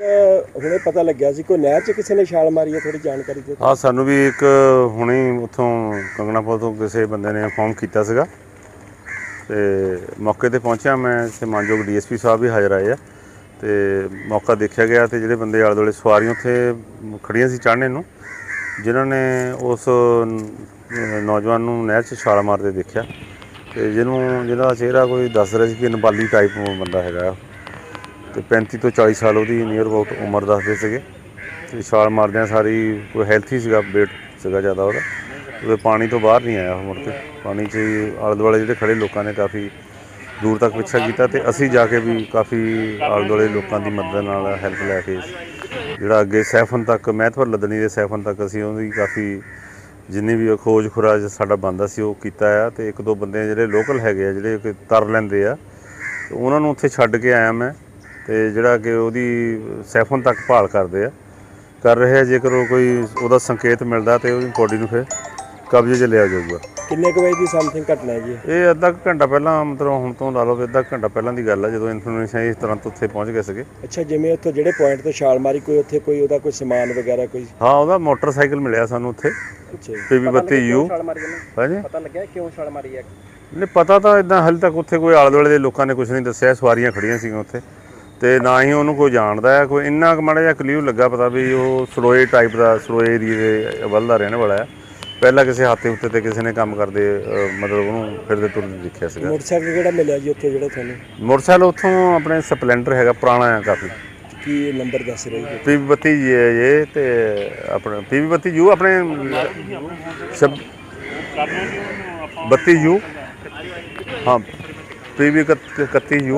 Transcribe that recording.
ਹੁਣੇ ਪਤਾ ਲੱਗਿਆ ਸੀ, ਕੋਈ ਨਹਿਰ 'ਚ ਕਿਸੇ ਨੇ ਛਾਲ ਮਾਰੀ ਹੈ ਥੋੜੀ ਜਾਣਕਾਰੀ ਦਿਓ। ਆ ਸਾਨੂੰ ਵੀ ਇੱਕ ਹੁਣੇ ਉੱਥੋਂ ਕੰਗਣਾਪੁਰ ਤੋਂ ਕਿਸੇ ਬੰਦੇ ਨੇ ਇਨਫੋਰਮ ਕੀਤਾ ਸੀਗਾ। ਤੇ ਮੌਕੇ ਤੇ ਪਹੁੰਚਿਆ ਮੈਂ ਤੇ ਮਾਨਯੋਗ ਡੀਐਸਪੀ ਸਾਹਿਬ ਵੀ ਹਾਜ਼ਰ ਆਏ ਆ। ਤੇ ਮੌਕਾ ਦੇਖਿਆ ਗਿਆ ਤੇ ਜਿਹੜੇ ਬੰਦੇ ਆਲੇ ਦੁਆਲੇ ਸਵਾਰੀਆਂ ਉੱਥੇ ਖੜੀਆਂ ਸੀ ਚੜ੍ਹਨੇ ਨੂੰ, ਜਿਨ੍ਹਾਂ ਨੇ ਉਸ ਨੌਜਵਾਨ ਨੂੰ ਨਹਿਰ 'ਚ ਛਾਲ ਮਾਰਦੇ ਦੇਖਿਆ। ਤੇ ਜਿਹਨੂੰ, ਜਿਹਦਾ ਚਿਹਰਾ ਕੋਈ ਦੱਸ ਰਿਹਾ ਸੀ ਕਿ ਨੇਪਾਲੀ ਟਾਈਪ ਬੰਦਾ ਹੈਗਾ ਤੇ 35 ਤੋਂ 40 ਸਾਲ ਉਹਦੀ ਨੀਅਰ ਅਬਾਊਟ ਉਮਰ ਦੱਸਦੇ ਸੀਗੇ। ਤੇ ਛਾਲ ਮਾਰਦਿਆਂ ਸਾਰੀ ਕੋਈ ਹੈਲਥੀ ਸੀਗਾ, weight ਸੀਗਾ ਜ਼ਿਆਦਾ ਉਹਦਾ। ਉਹਦੇ ਪਾਣੀ ਤੋਂ ਬਾਹਰ ਨਹੀਂ ਆਇਆ ਮੁੜ ਕੇ। ਪਾਣੀ 'ਚ ਆਲੇ ਦੁਆਲੇ ਜਿਹੜੇ ਖੜੇ ਲੋਕਾਂ ਨੇ ਕਾਫੀ ਦੂਰ ਤੱਕ ਪਿੱਛਾ ਕੀਤਾ ਤੇ ਅਸੀਂ ਜਾ ਕੇ ਵੀ ਕਾਫੀ ਆਲੇ ਦੁਆਲੇ ਲੋਕਾਂ ਦੀ ਮਦਦ ਨਾਲ ਹੈਲਪ ਲੈ ਕੇ ਜਿਹੜਾ ਅੱਗੇ ਸੈਫਨ ਤੱਕ, ਮਹਿਤਵਰ ਲੱਦਣੀ ਦੇ ਸੈਫਨ ਤੱਕ ਅਸੀਂ ਉਹਦੀ ਕਾਫੀ ਜਿੰਨੀ ਵੀ ਖੋਜ ਖੁਰਾਜ ਸਾਡਾ ਬੰਦਾ ਸੀ ਉਹ ਕੀਤਾ ਆ ਤੇ ਇੱਕ ਦੋ ਬੰਦੇ ਜਿਹੜੇ ਲੋਕਲ ਹੈਗੇ ਆ, ਜਿਹੜੇ ਤਰ ਲੈਂਦੇ ਆ, ਤੇ ਉਹਨਾਂ ਨੂੰ ਉੱਥੇ ਛੱਡ ਕੇ ਆਇਆ ਮੈਂ। ਤੇ ਜਿਹੜਾ ਕਿ ਉਹਦੀ ਸੈਫਨ ਤੱਕ ਭਾਲ ਕਰਦੇ ਆ। ਕਰ ਰਹੇ ਆ ਜੇਕਰ ਉਹ ਕੋਈ ਉਹਦਾ ਸੰਕੇਤ ਮਿਲਦਾ ਤੇ ਉਹਦੀ ਬੋਡੀ ਨੂੰ ਫਿਰ ਕਬਜ਼ੇ 'ਚ ਲਿਆ ਜਾਊਗਾ। ਕਿੰਨੇ ਕੁ ਵਜੇ ਦੀ ਸਮਥਿੰਗ ਘਟਨਾ ਹੈ? ਜੀ ਇਹ? ਅੱਧਾ ਕੁ ਘੰਟਾ ਪਹਿਲਾਂ ਮਤਲਬ ਹੁਣ ਤੋਂ ਲਾ ਲਓ ਵੀ ਅੱਧਾ ਕੁ ਘੰਟਾ ਪਹਿਲਾਂ ਦੀ ਗੱਲ ਆ ਜਦੋਂ ਇਨਫੋਰਮੇਸ਼ਨ ਇਸ ਤਰ੍ਹਾਂ ਤੋਂ ਉੱਥੇ ਪਹੁੰਚ ਗਏ ਸੀਗੇ। ਅੱਛਾ ਜਿਵੇਂ ਉੱਥੋਂ ਜਿਹੜੇ ਪੁਆਇੰਟ ਤੋਂ ਛਾਲ ਮਾਰੀ ਕੋਈ ਉੱਥੇ ਕੋਈ ਉਹਦਾ ਕੋਈ ਸਮਾਨ ਵਗੈਰਾ ਕੋਈ ਹਾਂ ਉਹਦਾ ਮੋਟਰਸਾਈਕਲ ਮਿਲਿਆ ਸਾਨੂੰ ਉੱਥੇ। ਅੱਛਾ ਜੀ। ਪੀਵੀ 32 ਯੂ ਮਾਰੀ ਇਹਨੇ ਹਾਂਜੀ। ਪਤਾ ਲੱਗਿਆ ਕਿਉਂ ਛਾਲ ਮਾਰੀ ਹੈ? ਨਹੀਂ ਪਤਾ ਤਾਂ ਇਦਾਂ ਹਾਲੇ ਤੱਕ ਉੱਥੇ ਕੋਈ ਆਲੇ ਦੁਆਲੇ ਦੇ ਲੋਕਾਂ ਨੇ ਕੁਝ ਨਹੀਂ ਦੱਸਿਆ ਸਵਾਰੀਆਂ ਖੜੀਆਂ ਸੀਗੀਆਂ ਉੱਥੇ। ਤੇ ਨਾ ਹੀ ਉਹਨੂੰ ਕੋਈ ਜਾਣਦਾ ਹੈ ਕੋਈ ਇੰਨਾ ਕੁ ਮਾੜਾ ਜਿਹਾ ਕਲੀਅਰ ਲੱਗਾ ਪਤਾ ਵੀ ਉਹ ਸਲੋਏ ਟਾਈਪ ਦਾ ਸਲੋਏ ਏਰੀਏ ਦੇ ਵੱਲ ਦਾ ਰਹਿਣ ਵਾਲਾ ਹੈ। ਪਹਿਲਾਂ ਕਿਸੇ ਹਾਤੇ ਉੱਤੇ ਤੇ ਕਿਸੇ ਨੇ ਕੰਮ ਕਰਦੇ ਅਹ, ਮਤਲਬ ਉਹਨੂੰ ਫਿਰਦੇ ਤੁਰਦੇ ਦੇਖਿਆ ਸੀਗਾ। ਮੋਟਰਸਾਈਕਲ ਕਿਹੜਾ ਮਿਲਿਆ ਜੀ ਉੱਥੇ ਜਿਹੜਾ ਤੁਹਾਨੂੰ? ਮੋਟਰਸਾਈਕਲ ਉੱਥੋਂ ਆਪਣੇ ਸਪਲੈਂਡਰ ਹੈਗਾ ਪੁਰਾਣਾ ਆ ਕਾਫੀ। ਕੀ ਨੰਬਰ ਦੱਸ ਰਹੀ ਹੈ ਪੀਵੀ 32 ਇਹ ਤੇ ਆਪਣਾ ਪੀਵੀ 32 ਯੂ ਆਪਣੇ ਸ਼ਬ 32 ਯੂ। ਹਾਂ ਪੀਵੀ 31 ਯੂ।